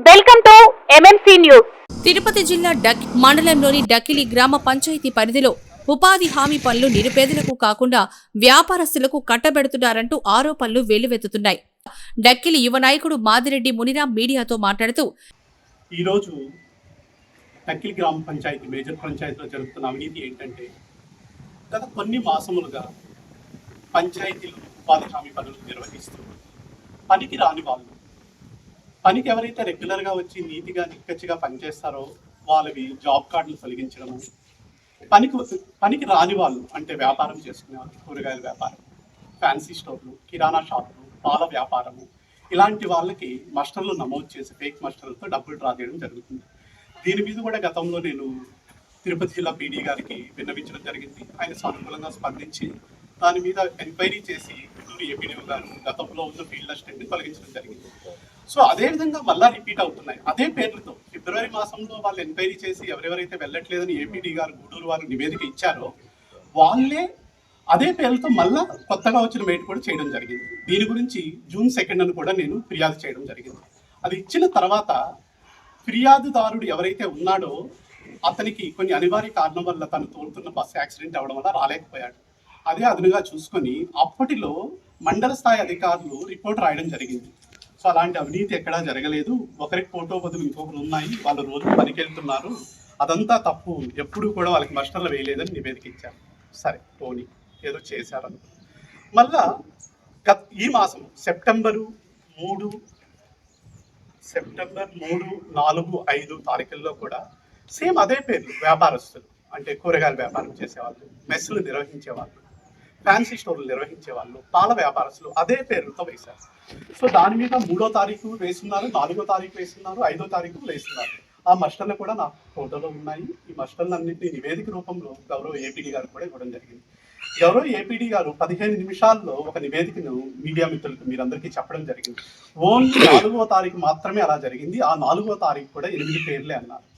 Welcome to MMC news Tirupati జిల్లా డక్ మండలంలోని డక్కిలి గ్రామ పంచాయతీ పరిధిలో ఉపాధి హామీ పనులు నిరుపేదలకు కాకుండా వ్యాపారస్తులకు కట్టబెడుతున్నారంటూ ఆరోపణలు వెల్లువెత్తుతున్నాయి. డక్కిలి యువ నాయకుడు మాదిరెడ్డి మునిరాం మీడియాతో మాట్లాడుతూ ఈరోజు టక్కిల్ గ్రామ పంచాయతీ మేజర్ పంచాయతీలో జరుగుతున్న అవినీతి ఏంటంటే గత కొన్ని మాసములుగా పంచాయతీలు ఉపాధి హామీ పనులు నిర్వహిస్తూ పనికి రాని వాళ్ళు పనికి ఎవరైతే రెగ్యులర్గా వచ్చి నీతిగా నిక్కచ్చిగా పనిచేస్తారో వాళ్ళవి జాబ్ కార్డులు తొలగించడము. పనికి పనికి రాని వాళ్ళు అంటే వ్యాపారం చేసుకునే కూరగాయల వ్యాపారం ఫ్యాన్సీ స్టోర్లు కిరాణా షాపులు పాల వ్యాపారము. ఇలాంటి వాళ్ళకి మస్టర్లు నమోదు చేసి ఫేక్ మస్టర్లతో డబ్బులు డ్రా చేయడం జరుగుతుంది. దీని మీద కూడా గతంలో నేను తిరుపతి జిల్లా పీడీ గారికి విన్నవించడం జరిగింది. ఆయన సానుకూలంగా స్పందించి దాని మీద ఎంక్వైరీ చేసి గుంటూరు ఏపీడీఓ గారు గతంలో ఉన్న ఫీల్డ్ అసిస్టెంట్ని తొలగించడం జరిగింది. సో అదే విధంగా మళ్ళా రిపీట్ అవుతున్నాయి. అదే పేర్లతో ఫిబ్రవరి మాసంలో వాళ్ళు ఎంక్వైరీ చేసి ఎవరెవరైతే వెళ్ళట్లేదని ఏపీడీ గారు గూడూరు వారు నివేదిక ఇచ్చారో వాళ్ళే అదే పేర్లతో మళ్ళా కొత్తగా వచ్చిన మేట్ కూడా చేయడం జరిగింది. దీని గురించి జూన్ సెకండ్ అని కూడా నేను ఫిర్యాదు చేయడం జరిగింది. అది ఇచ్చిన తర్వాత ఫిర్యాదుదారుడు ఎవరైతే ఉన్నాడో అతనికి కొన్ని అనివార్య కారణం వల్ల తను తోలుతున్న బస్సు యాక్సిడెంట్ అవ్వడం వల్ల రాలేకపోయాడు. అదే అదునుగా చూసుకొని అప్పటిలో మండల స్థాయి అధికారులు రిపోర్ట్ రాయడం జరిగింది. సో అలాంటి అవినీతి ఎక్కడా జరగలేదు. ఒకరికి ఫోటో బదులు ఇంకొకరు ఉన్నాయి. వాళ్ళు రోజు పనికెళ్తున్నారు. అదంతా తప్పు. ఎప్పుడు కూడా వాళ్ళకి మస్టర్లు వేయలేదని నివేదిక ఇచ్చారు. సరే పోనీ. ఏదో చేశారని. మళ్ళా గత ఈ మాసం సెప్టెంబరు మూడు సెప్టెంబర్ మూడు నాలుగు ఐదు తారీఖుల్లో కూడా సేమ్ అదే పేర్లు వ్యాపారస్తులు అంటే కూరగాయల వ్యాపారం చేసేవాళ్ళు మెస్సులు నిర్వహించేవాళ్ళు. ఫ్యాన్సీ స్టోర్లు నిర్వహించే వాళ్ళు పాల వ్యాపారస్తులు అదే పేరుతో వేశారు. సో దాని మీద మూడో తారీఖు వేస్తున్నారు నాలుగో తారీఖు వేస్తున్నారు ఐదో తారీఖు వేస్తున్నారు. ఆ మస్టర్లు కూడా నా ఫోటోలో ఉన్నాయి. ఈ మస్టర్లన్నింటినీ నివేదిక రూపంలో గౌరవ ఏపీడీ గారు కూడా ఇవ్వడం జరిగింది. గౌరవ ఏపీడీ గారు పదిహేను నిమిషాల్లో ఒక నివేదికను మీడియా మిత్రులకు మీరందరికీ చెప్పడం జరిగింది. ఓన్లీ నాలుగో తారీఖు మాత్రమే అలా జరిగింది. ఆ నాలుగో తారీఖు కూడా ఎనిమిది పేర్లే అన్నారు.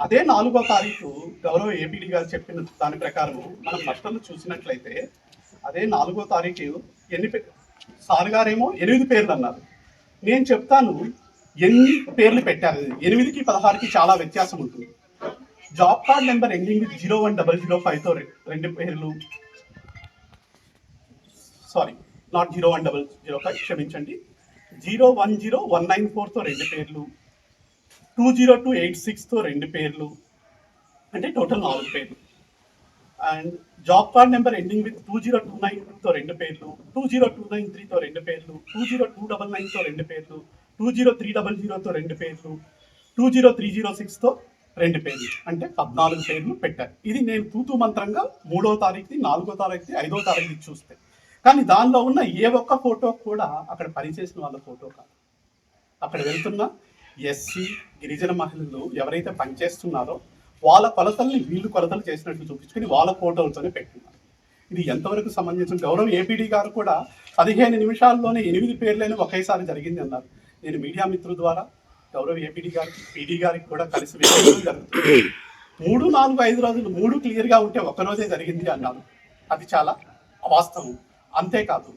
అదే నాలుగో తారీఖు గౌరవ ఏపీడి గారు చెప్పిన దాని ప్రకారం మనం ప్రశ్నలు చూసినట్లయితే అదే నాలుగో తారీఖు ఎన్ని సార్ గారేమో ఎనిమిది పేర్లు అన్నారు. నేను చెప్తాను ఎన్ని పేర్లు పెట్టారు? ఎనిమిదికి పదహారుకి చాలా వ్యత్యాసం ఉంటుంది. Job card number ending zero one double zero ఫైవ్తో రెండు పేర్లు. Sorry not zero one double zero five క్షమించండి. Zero one zero one nine ఫోర్తో రెండు పేర్లు. టూ జీరో టూ ఎయిట్ సిక్స్తో రెండు పేర్లు. అంటే టోటల్ నాలుగు పేర్లు. And job card number ending with two zero two nine టూతో రెండు పేర్లు టూ జీరో టూ నైన్ త్రీతో రెండు పేర్లు టూ జీరో టూ డబల్ నైన్తో రెండు పేర్లు టూ జీరో త్రీ డబల్ జీరోతో రెండు పేర్లు టూ జీరో త్రీ జీరో సిక్స్తో రెండు పేర్లు. అంటే పద్నాలుగు పేర్లు పెట్టారు. ఇది నేను తూతూ మంత్రంగా మూడో తారీఖుది నాలుగో తారీఖుది ఐదో తారీఖుది చూస్తే. కానీ దానిలో ఉన్న ఏ ఒక్క ఫోటో కూడా అక్కడ పనిచేసిన వాళ్ళ ఫోటో కాదు. అక్కడ వెళ్తున్న ఎస్సీ గిరిజన మహిళలు ఎవరైతే పనిచేస్తున్నారో వాళ్ళ కొలతల్ని వీళ్ళు కొలతలు చేసినట్లు చూపించుకొని వాళ్ళ ఫోటోలతోనే పెట్టున్నారు ఇది ఎంతవరకు సంబంధించిన గౌరవ ఏపీడీ గారు కూడా పదిహేను నిమిషాల్లోనే ఎనిమిది పేర్లైన ఒకేసారి జరిగింది అన్నారు. నేను మీడియా మిత్రుల ద్వారా గౌరవ ఏపీడీ గారికి పీడీ గారికి కూడా కలిసి జరుగుతుంది మూడు నాలుగు ఐదు రోజులు మూడు క్లియర్గా ఉంటే ఒక్కరోజే రోజే జరిగింది అన్నారు. అది చాలా అవాస్తవం అంతేకాదు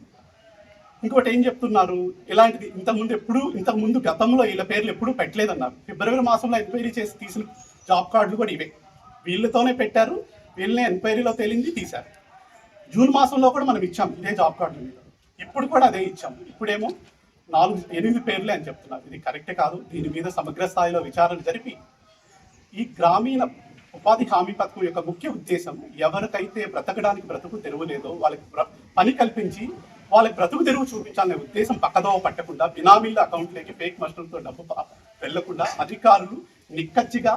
ఇంకోటి ఏం చెప్తున్నారు? ఇలాంటిది ఇంతకుముందు ఎప్పుడు ఇంతకుముందు గతంలో వీళ్ళ పేర్లు ఎప్పుడూ పెట్టలేదన్నారు. ఫిబ్రవరి మాసంలో ఎంక్వైరీ చేసి తీసిన జాబ్ కార్డులు కూడా ఇవే. వీళ్ళతోనే పెట్టారు వీళ్ళనే ఎంక్వైరీలో తేలింది తీశారు. జూన్ మాసంలో కూడా మనం ఇచ్చాం ఇదే జాబ్ కార్డుల మీద. ఇప్పుడు కూడా అదే ఇచ్చాం. ఇప్పుడేమో నాలుగు ఎనిమిది పేర్లే అని చెప్తున్నారు. ఇది కరెక్ట్ కాదు. దీని మీద సమగ్ర స్థాయిలో విచారణ జరిపి ఈ గ్రామీణ ఉపాధి హామీ పథకం యొక్క ముఖ్య ఉద్దేశం ఎవరికైతే బ్రతకడానికి బ్రతుకు తెరవలేదో వాళ్ళకి పని కల్పించి వాళ్ళకి బ్రతుకు తెరువు చూపించాలనే ఉద్దేశం పక్కదోవ పట్టకుండా బినామీల అకౌంట్లోకి ఫేక్ మస్టర్లతో డబ్బు వెళ్ళకుండా అధికారులు నిక్కచ్చిగా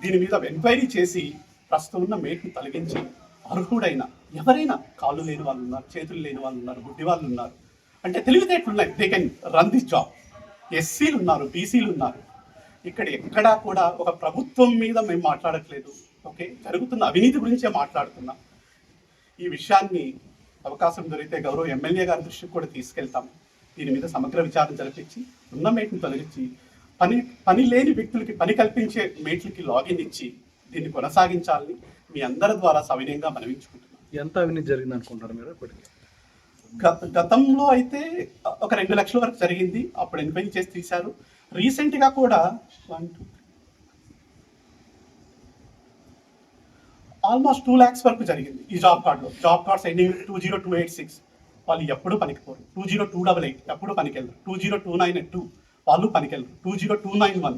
దీని మీద ఎంక్వైరీ చేసి ప్రస్తుతం ఉన్న మేట్ను తొలగించి అర్హుడైన ఎవరైనా కాళ్ళు లేని వాళ్ళు ఉన్నారు చేతులు లేని వాళ్ళు ఉన్నారు గుడ్డి వాళ్ళు ఉన్నారు. అంటే తెలివితేటలు ఉన్నాయి. They can run this job ఎస్సీలు ఉన్నారు బీసీలు ఉన్నారు. ఇక్కడ ఎక్కడా కూడా ఒక ప్రభుత్వం మీద మేము మాట్లాడట్లేదు. ఓకే? జరుగుతున్న అవినీతి గురించే మాట్లాడుతున్నాం. ఈ విషయాన్ని అవకాశం దొరికితే గౌరవ ఎమ్మెల్యే గారి దృష్టికి కూడా తీసుకెళ్తాం. దీని మీద సమగ్ర విచారణ జరిపించి ఉన్న మేట్ని తొలగించి పని పని లేని వ్యక్తులకి పని కల్పించే మేట్లకి లాగిన్ ఇచ్చి దీన్ని కొనసాగించాలని మీ అందరి ద్వారా సవినయంగా మనవించుకుంటున్నాం. ఎంత అవినీతి జరిగింది అనుకుంటారు మీరు ఇప్పటికి? గత గతంలో అయితే ఒక రెండు లక్షల వరకు జరిగింది. అప్పుడు ఎంక్వైరీ చేసి తీశారు. రీసెంట్గా కూడా one two almost two lakhs వరకు జరిగింది ఈ జాబ్ కార్డులో job cards ending two zero two eight six వాళ్ళు ఎప్పుడు పనికిపోరు. Two zero two double eight ఎప్పుడు పనికెళ్ళరు. Two zero two nine two వాళ్ళు పనికెళ్ళరు. Two zero two nine one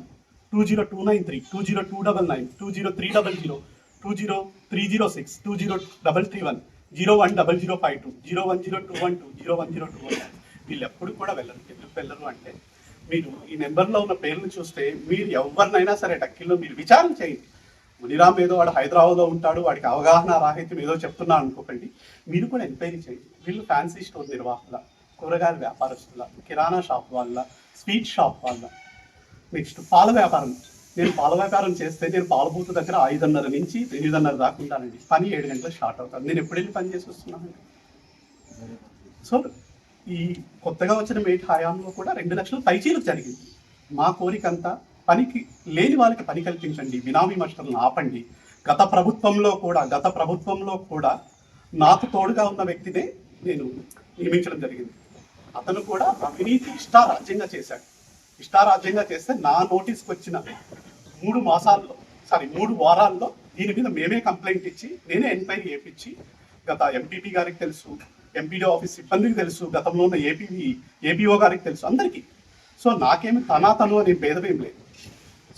two zero two nine three two zero two double nine two zero three double zero two zero three zero six two zero double three one zero one double zero five two zero one zero two one two zero one zero two one వీళ్ళు ఎప్పుడు కూడా వెళ్ళరు. ఎందుకు వెళ్ళరు అంటే మీరు ఈ నెంబర్లో ఉన్న పేర్లు చూస్తే మీరు ఎవరినైనా సరే టక్కిల్లో మీరు విచారణ చేయండి. మునిరామ్ ఏదో వాడు హైదరాబాద్లో ఉంటాడు వాడికి అవగాహన రాహిత్యం ఏదో చెప్తున్నా అనుకోకండి. మీరు కూడా ఎంక్వైరీ చేయండి. వీళ్ళు ఫ్యాన్సీ స్టోర్ నిర్వాహకుల కూరగాయల వ్యాపారస్తుల కిరాణా షాప్ వాళ్ళ స్వీట్ షాప్ వాళ్ళ. నెక్స్ట్ పాల వ్యాపారం. నేను పాల వ్యాపారం చేస్తే నేను పాలబూత దగ్గర ఐదున్నర నుంచి ఎనిమిదిన్నర దాకా ఉంటానండి. పని ఏడు గంటలకు స్టార్ట్ అవుతాను నేను ఎప్పుడెళ్ళి పని చేసి వస్తున్నానండి? సో ఈ కొత్తగా వచ్చిన మేట్ హయాంలో కూడా రెండు లక్షలు పైచీలకు జరిగింది. మా కోరిక అంతా పనికి లేని వాళ్ళకి పని కల్పించండి బినామీ మాస్టర్లను ఆపండి. గత ప్రభుత్వంలో కూడా గత ప్రభుత్వంలో కూడా నాకు తోడుగా ఉన్న వ్యక్తినే నేను నియమించడం జరిగింది. అతను కూడా అవినీతి ఇష్టారాజ్యంగా చేశాడు. ఇష్టారాజ్యంగా చేస్తే నా నోటీస్కి వచ్చిన మూడు మాసాల్లో సారీ మూడు వారాల్లో దీని మీద మేమే కంప్లైంట్ ఇచ్చి నేనే ఎంక్వైరీ చేయించి గత ఎంపీపీ గారికి తెలుసు ఎంపీడీ ఆఫీస్ సిబ్బందికి తెలుసు గతంలో ఉన్న ఏపీ ఏపీఓ గారికి తెలుసు అందరికీ. సో నాకేమి తనా తను అనే భేదమేం లేదు.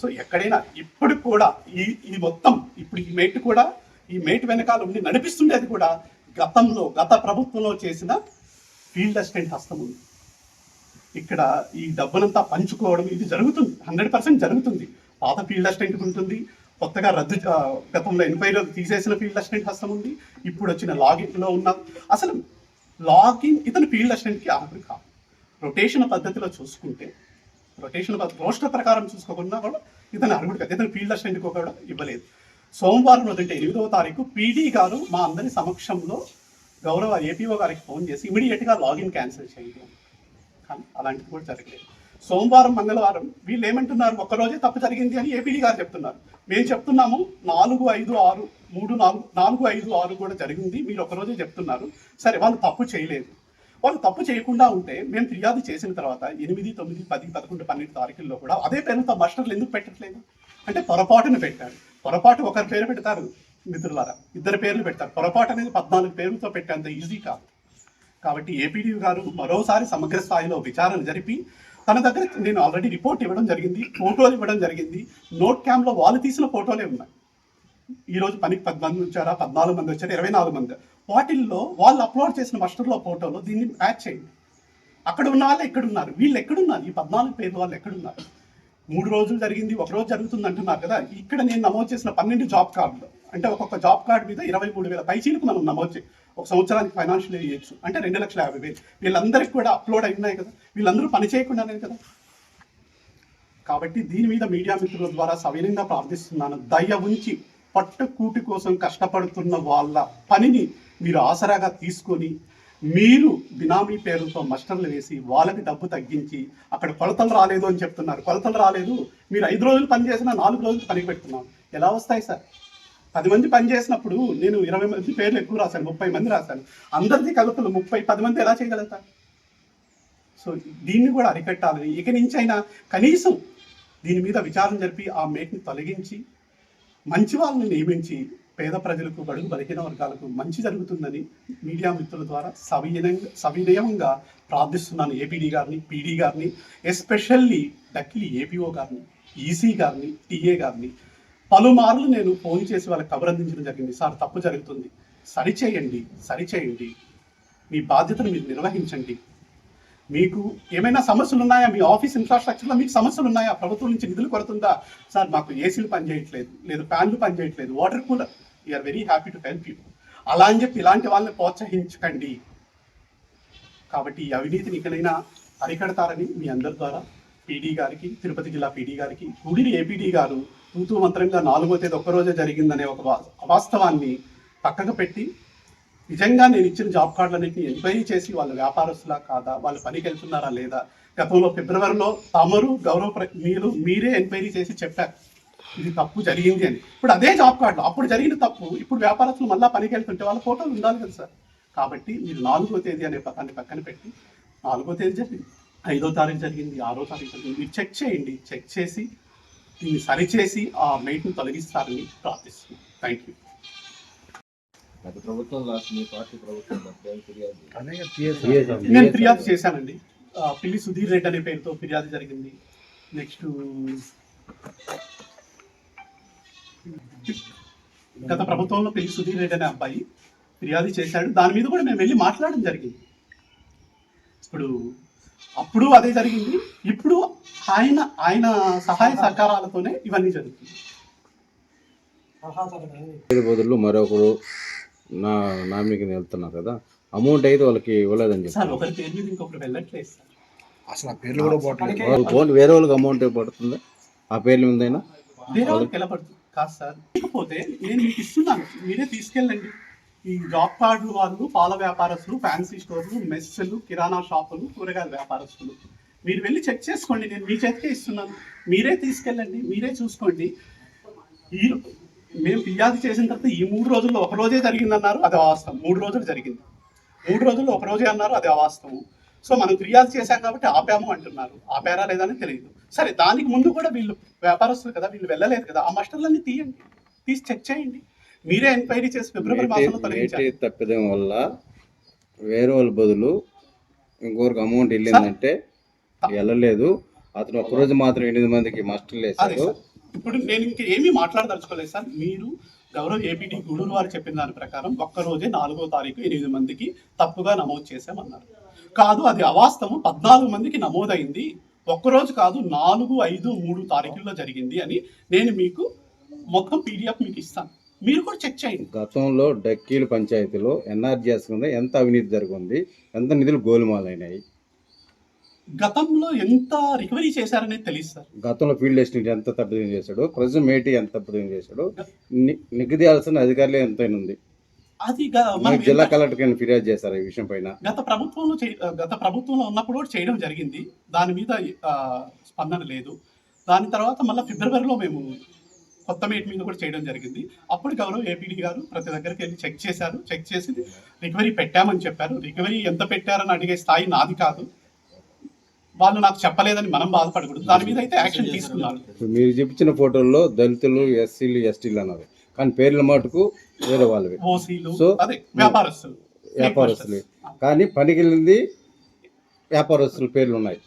సో ఎక్కడైనా ఇప్పుడు కూడా ఈ ఇది మొత్తం ఇప్పుడు ఈ మేట్ కూడా ఈ మేట్ వెనకాల ఉండి నడిపిస్తుండేది కూడా గతంలో గత ప్రభుత్వంలో చేసిన ఫీల్డ్ అసిస్టెంట్ హస్తం ఉంది ఇక్కడ ఈ డబ్బునంతా పంచుకోవడం ఇది జరుగుతుంది. హండ్రెడ్ పర్సెంట్ జరుగుతుంది. పాత ఫీల్డ్ అసిస్టెంట్ ఉంటుంది. కొత్తగా రద్దు గతంలో ఎంక్వైరీలో తీసేసిన ఫీల్డ్ అసిస్టెంట్ హస్తం ఉంది. ఇప్పుడు వచ్చిన లాగిన్లో ఉన్న అసలు లాగిన్ ఇతను ఫీల్డ్ అసిస్టెంట్కి అర్హుడు కాదు. రొటేషన్ పద్ధతిలో చూసుకుంటే రొటేషన్ రోస్టర్ ప్రకారం చూసుకోకుండా కూడా ఇతను అర్హుడు కాదు ఇతను ఫీల్డ్ అసిస్టెంట్కి కూడా ఇవ్వలేదు. సోమవారం రోజు అంటే ఎనిమిదవ తారీఖు పీడీ గారు మా అందరి సమక్షంలో గౌరవ ఏపీఓ గారికి ఫోన్ చేసి ఇమీడియట్గా లాగిన్ క్యాన్సిల్ చేయండి. కానీ అలాంటిది కూడా జరగలేదు. సోమవారం మంగళవారం వీళ్ళు ఏమంటున్నారు? ఒక్కరోజే తప్పు జరిగింది అని ఏపీడీ గారు చెప్తున్నారు. మేము చెప్తున్నాము నాలుగు ఐదు ఆరు మూడు నాలుగు నాలుగు ఐదు ఆరు కూడా జరిగింది మీరు ఒక్కరోజే చెప్తున్నారు. సరే వాళ్ళు తప్పు చేయలేదు. వాళ్ళు తప్పు చేయకుండా ఉంటే మేము ఫిర్యాదు చేసిన తర్వాత ఎనిమిది తొమ్మిది పది పదకొండు పన్నెండు తారీఖుల్లో కూడా అదే పేరుతో మాస్టర్లు ఎందుకు పెట్టట్లేదు? అంటే పొరపాటున పెట్టారు. పొరపాటు ఒకరి పేరు పెడతారు మిత్రులారా. ఇద్దరు పేర్లు పెడతారు. పొరపాటు అనేది పద్నాలుగు పేర్లతో పెట్టేంత ఈజీ కాదు. కాబట్టి ఏపీడీ గారు మరోసారి సమగ్ర స్థాయిలో విచారణ జరిపి తన దగ్గర నేను ఆల్రెడీ రిపోర్ట్ ఇవ్వడం జరిగింది ఫోటోలు ఇవ్వడం జరిగింది. నోట్ క్యాంప్లో వాళ్ళు తీసిన ఫోటోలే ఉన్నాయి. ఈ రోజు పనికి పద్నాలుగు మంది వచ్చారా? పద్నాలుగు మంది వచ్చారా? ఇరవై నాలుగు మంది. వాటిల్లో వాళ్ళు అప్లోడ్ చేసిన మస్టర్లో ఫోటోలో దీన్ని యాడ్ చేయండి. అక్కడ ఉన్న వాళ్ళు ఎక్కడున్నారు? వీళ్ళు ఎక్కడున్నారు? ఈ పద్నాలుగు పేరు వాళ్ళు ఎక్కడున్నారు? మూడు రోజులు జరిగింది ఒక రోజు జరుగుతుంది అంటున్నారు కదా? ఇక్కడ నేను నమోదు చేసిన పన్నెండు జాబ్ కార్డులు. అంటే ఒక్కొక్క జాబ్ కార్డు మీద ఇరవై మూడు వేల పైచీలకు మనం నమోదు చే ఒక సంవత్సరానికి ఫైనాన్షియల్ చేయొచ్చు. అంటే రెండు లక్షల యాభై వేలు. వీళ్ళందరికీ కూడా అప్లోడ్ అయినాయి కదా? వీళ్ళందరూ పని చేయకుండానే కదా? కాబట్టి దీని మీద మీడియా మిత్రుల ద్వారా సవినయంగా ప్రార్థిస్తున్నాను. దయ ఉంచి పట్టు కూటి కోసం కష్టపడుతున్న వాళ్ళ పనిని మీరు ఆసరాగా తీసుకొని మీరు బినామీ పేరుతో మస్టర్లు వేసి వాళ్ళకి డబ్బు తగ్గించి అక్కడ కొలతలు రాలేదు అని చెప్తున్నారు. కొలతలు రాలేదు. మీరు ఐదు రోజులు పనిచేసినా నాలుగు రోజులు పనికి పెడుతున్నాం. ఎలా వస్తాయి సార్? పది మంది పని చేసినప్పుడు నేను ఇరవై మంది పేర్లు ఎక్కువ రాశాను ముప్పై మంది రాశాను. అందరిది కలుపులు ముప్పై పది మంది ఎలా చేయగలుగుతా? సో దీన్ని కూడా అరికట్టాలని ఇక నుంచి అయినా కనీసం దీని మీద విచారణ జరిపి ఆ మేట్ని తొలగించి మంచి వాళ్ళని నియమించి పేద ప్రజలకు బడుగు బలహీన వర్గాలకు మంచి జరుగుతుందని మీడియా మిత్రుల ద్వారా సవినయంగా సవినయంగా ప్రార్థిస్తున్నాను ఏపీడీ గారిని పీడీ గారిని ఎస్పెషల్లీ డక్కిలి ఏపీఓ గారిని ఈసీ గారిని టీఏ గారిని. పలుమార్లు నేను ఫోన్ చేసి వాళ్ళకి కబురు అందించడం జరిగింది. సార్ తప్పు జరుగుతుంది. సరిచేయండి సరిచేయండి. మీ బాధ్యతను మీరు నిర్వహించండి. మీకు ఏమైనా సమస్యలు ఉన్నాయా? మీ ఆఫీస్ ఇన్ఫ్రాస్ట్రక్చర్లో మీకు సమస్యలు ఉన్నాయా? ప్రభుత్వం నుంచి నిధులు కొడుతుందా సార్ మాకు ఏసీలు పనిచేయట్లేదు లేదు ఫ్యాన్లు పనిచేయట్లేదు water cooler we are very happy to help you అలా అని చెప్పి ఇలాంటి వాళ్ళని ప్రోత్సహించకండి. కాబట్టి ఈ అవినీతిని ఇకనైనా అరికడతారని మీ అందరి ద్వారా పీడీ గారికి తిరుపతి జిల్లా పీడీ గారికి గుడిని ఏపీడీ గారు తూతూ మంత్రంగా నాలుగో తేదీ ఒక్కరోజే జరిగిందనే ఒక వాస్తవాన్ని పక్కకు పెట్టి నిజంగా నేను ఇచ్చిన జాబ్ కార్డులన్నింటినీ ఎంక్వైరీ చేసి వాళ్ళ వ్యాపారస్తులా కాదా వాళ్ళు పనికి వెళ్తున్నారా లేదా గతంలో ఫిబ్రవరిలో తమరు గౌరవ ప్ర- మీరు మీరే ఎంక్వైరీ చేసి చెప్పారు. ఇది తప్పు జరిగింది అని. ఇప్పుడు అదే జాబ్ కార్డులో అప్పుడు జరిగిన తప్పు ఇప్పుడు వ్యాపారస్తులు మళ్ళీ పనికి వెళ్తుంటే వాళ్ళ ఫోటోలు ఉండాలి కదా సార్. కాబట్టి మీరు నాలుగో తేదీ అనే పదాన్ని పక్కన పెట్టి నాలుగో తేదీ జరిగింది. ఐదో తారీఖు జరిగింది ఆరో తారీఖు జరిగింది మీరు చెక్ చేయండి. చెక్ చేసి దీన్ని సరిచేసి ఆ మెయిట్ని తొలగిస్తారని ప్రార్థిస్తున్నాను థ్యాంక్ యూ గత ప్రభుత్వం లాస్ట్ మీ పార్టీ ప్రభుత్వం నేను ఫిర్యాదు చేశానండి. పిల్లి సుధీర్ రెడ్డి అనే పేరుతో ఫిర్యాదు జరిగింది. నెక్స్ట్ గత ప్రభుత్వంలో పిల్లి సుధీర్ రెడ్డి అనే అబ్బాయి ఫిర్యాదు చేశాడు. దాని మీద కూడా మేము వెళ్ళి మాట్లాడడం జరిగింది. ఇప్పుడు అప్పుడు అదే జరిగింది. ఇప్పుడు ఆయన ఆయన సహాయ సహకారాలతోనే ఇవన్నీ జరుగుతుంది బదులు మరొకరు నా నామినీకి వెళ్తున్నారు కదా అమౌంట్ అయితే వాళ్ళకి ఇవ్వలేదని చెప్పి సార్ ఒకరి పేరు మీద ఇంకొకరు వెళ్ళట్లేదు సార్. అసలు ఆ పేర్లు కూడా పోవట్లేదు. వేరే వాళ్ళకి అమౌంట్ పడుతుంది? ఆ పేర్ల మీదైనా వేరే వాళ్ళకి ఎలా పడుతుంది? కాదు సార్. లేకపోతే నేను మీకు ఇస్తున్నాను. మీరే తీసుకెళ్ళండి. ఈ జాబ్ కార్డు వాళ్ళు పాల వ్యాపారస్తులు ఫ్యాన్సీ స్టోర్లు మెస్సులు కిరాణా షాపులు కూరగాయల వ్యాపారస్తులు. మీరు వెళ్ళి చెక్ చేసుకోండి. నేను మీ చేతికే ఇస్తున్నాను. మీరే తీసుకెళ్ళండి. మీరే చూసుకోండి. ఈ మేము ఫిర్యాదు చేసిన తర్వాత ఈ మూడు రోజుల్లో ఒక రోజే జరిగిందన్నారు. అది అవాస్తవం. మూడు రోజులు జరిగింది. మూడు రోజుల్లో ఒక రోజే అన్నారు. అది అవాస్తవం. సో మనం ఫిర్యాదు చేశాం కాబట్టి ఆపాము అంటున్నారు. ఆపారా లేదని తెలియదు. సరే దానికి ముందు కూడా వీళ్ళు వ్యాపారస్తులు కదా వీళ్ళు వెళ్ళలేదు కదా ఆ మస్టర్లన్నీ తీయండి. తీసి చెక్ చేయండి. మీరే ఎంక్వైరీ చేసి ఫిబ్రవరి మాసంలో తొలగించారు తప్పిదం వల్ల వేరే వాళ్ళ బదులు ఇంకొకరికి అమౌంట్ వెళ్ళిందంటే వెళ్ళలేదు. అతను ఒక్కరోజు మాత్రం ఎనిమిది మందికి మాస్టర్లు వేశారు సార్ ఇప్పుడు నేను ఇంక ఏమీ మాట్లాడదలుచుకోలేదు సార్. మీరు గౌరవ ఏపీటీ గూడూరు వారు చెప్పిన దాని ప్రకారం ఒక్క రోజే నాలుగో తారీఖు ఎనిమిది మందికి తప్పుగా నమోదు చేశామన్నారు. కాదు అది అవాస్తవం. పద్నాలుగు మందికి నమోదైంది. ఒక్కరోజు కాదు నాలుగు ఐదు మూడు తారీఖుల్లో జరిగింది అని నేను మీకు మొత్తం పీడిఎఫ్ మీకు ఇస్తాను. మీరు కూడా చెక్ చేయండి. గతంలో డక్కీలు పంచాయతీలో ఎన్ఆర్జీఎస్ కింద ఎంత అవినీతి జరిగింది ఎంత నిధులు గోలుమాలైనాయి? గతంలో ఎంత రికవరీ చేశారనేది తెలియదు సార్. గతంలో ఫీల్డ్ అసిస్టెంట్ ఎంత తప్పిదం చేశాడు ప్రజెంట్ మేటీ ఎంత తప్పిదం చేశాడు నిగదీయాల్సిన అధికారులే ఎంతైనా ఉంది. అది జిల్లా అయినా ఫిర్యాదు చేశారు ఈ విషయం పైన. గత ప్రభుత్వంలో గత ప్రభుత్వంలో ఉన్నప్పుడు కూడా చేయడం జరిగింది. దాని మీద స్పందన లేదు. దాని తర్వాత మళ్ళీ ఫిబ్రవరిలో మేము కొత్త మేట్ మీద కూడా చేయడం జరిగింది. అప్పుడు గౌరవ్ ఏపీడీ గారు ప్రతి దగ్గరికి వెళ్ళి చెక్ చేశారు. చెక్ చేసి రికవరీ పెట్టామని చెప్పారు. రికవరీ ఎంత పెట్టారని అడిగే స్థాయి నాది కాదు. వాళ్ళు నాకు చెప్పలేదని మనం బాధపడకూడదు. దాని మీద అయితే యాక్షన్ తీసుకున్నారు. మీరు చూపించిన ఫోటోల్లో దళితులు ఎస్సీలు ఎస్టీలు అన్నారు. కానీ పేర్ల మటుకు వేరే వాళ్ళవి. ఓసీలు సో, అదే వ్యాపారస్తులు వ్యాపారస్తులు. కానీ పనికి వెళ్ళింది వ్యాపారస్తుల పేర్లు ఉన్నాయి.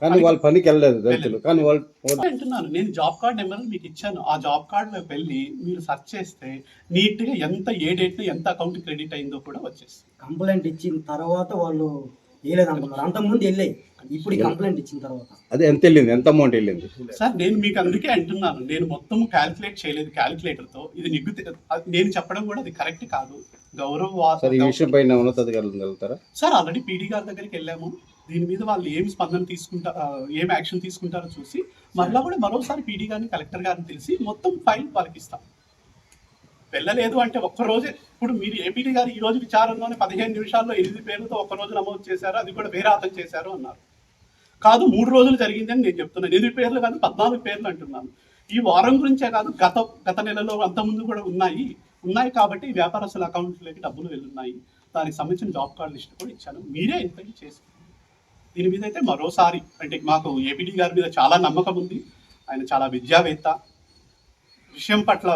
కానీ వాళ్ళు పనికి వెళ్ళలేదు దళితులు. కానీ వాళ్ళు వాళ్ళు- అంటున్నాను నేను జాబ్ కార్డ్ నెంబర్ మీకు ఇచ్చాను. ఆ జాబ్ కార్డులోకి వెళ్ళి మీరు సెర్చ్ చేస్తే నీట్గా ఎంత ఏ డేట్ ఎంత అకౌంట్ క్రెడిట్ అయిందో కూడా వచ్చేస్తుంది. కంప్లైంట్ ఇచ్చిన తర్వాత వాళ్ళు వేయలేదు అనుకున్నారు అంతకుముందు వెళ్ళాయి. ఇప్పుడు ఈ కంప్లైంట్ ఇచ్చిన తర్వాత. అదే ఎంత వెళ్ళింది? ఎంత అమౌంట్ వెళ్ళింది? సార్ నేను మీకు అందుకే అంటున్నాను. నేను మొత్తం క్యాలిక్యులేట్ చేయలేదు క్యాలిక్యులేటర్తో ఇది నిగ్గు అది నేను చెప్పడం కూడా అది కరెక్ట్ కాదు. గౌరవ సార్ ఈ విషయం పైన ఉన్నతాధికారులు వెళ్తారా సార్ ఆల్రెడీ పీడీ గారి దగ్గరికి వెళ్ళాము. దీని మీద వాళ్ళు ఏం స్పందన తీసుకుంటా ఆ, ఏం యాక్షన్ తీసుకుంటారో చూసి మళ్ళీ కూడా మరోసారి పీడీ గారిని కలెక్టర్ గారిని తెలిసి మొత్తం ఫైల్ వాళ్ళకి ఇస్తాం. వెళ్ళలేదు అంటే ఒక్క రోజే. ఇప్పుడు మీరు ఏపీడీ గారు ఈ రోజు విచారణలోనే పదిహేను నిమిషాల్లో ఎనిమిది పేర్లతో ఒక్కరోజు నమోదు చేశారు. అది కూడా వేరే అతను చేశారు అన్నారు. కాదు మూడు రోజులు జరిగిందని నేను చెప్తున్నాను ఎనిమిది పేర్లు కాదు పద్నాలుగు పేర్లు అంటున్నాను. ఈ వారం గురించే కాదు గత గత నెలలో అంతకుముందు కూడా ఉన్నాయి. ఉన్నాయి కాబట్టి వ్యాపారస్తుల అకౌంట్లోకి డబ్బులు వెళ్ళున్నాయి. దానికి సంబంధించిన జాబ్ కార్డు లిస్ట్ కూడా ఇచ్చాను. మీరే ఎంక్వైరీ చేసి దీని మీద అయితే మరోసారి అంటే మాకు ఏపీడీ గారి మీద చాలా నమ్మకం ఉంది. ఆయన చాలా విద్యావేత్త. విషయం పట్ల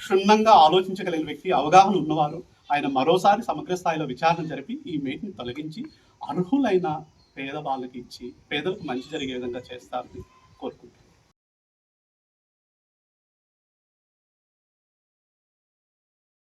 క్షుణ్ణంగా ఆలోచించగలిగిన వ్యక్తి అవగాహన ఉన్నవారు ఆయన మరోసారి సమగ్ర స్థాయిలో విచారణ జరిపి ఈ మేటిని తొలగించి అర్హులైన పేద వాళ్ళకి ఇచ్చి పేదలకు మంచి జరిగే విధంగా చేస్తారని కోరుకుంటున్నాను.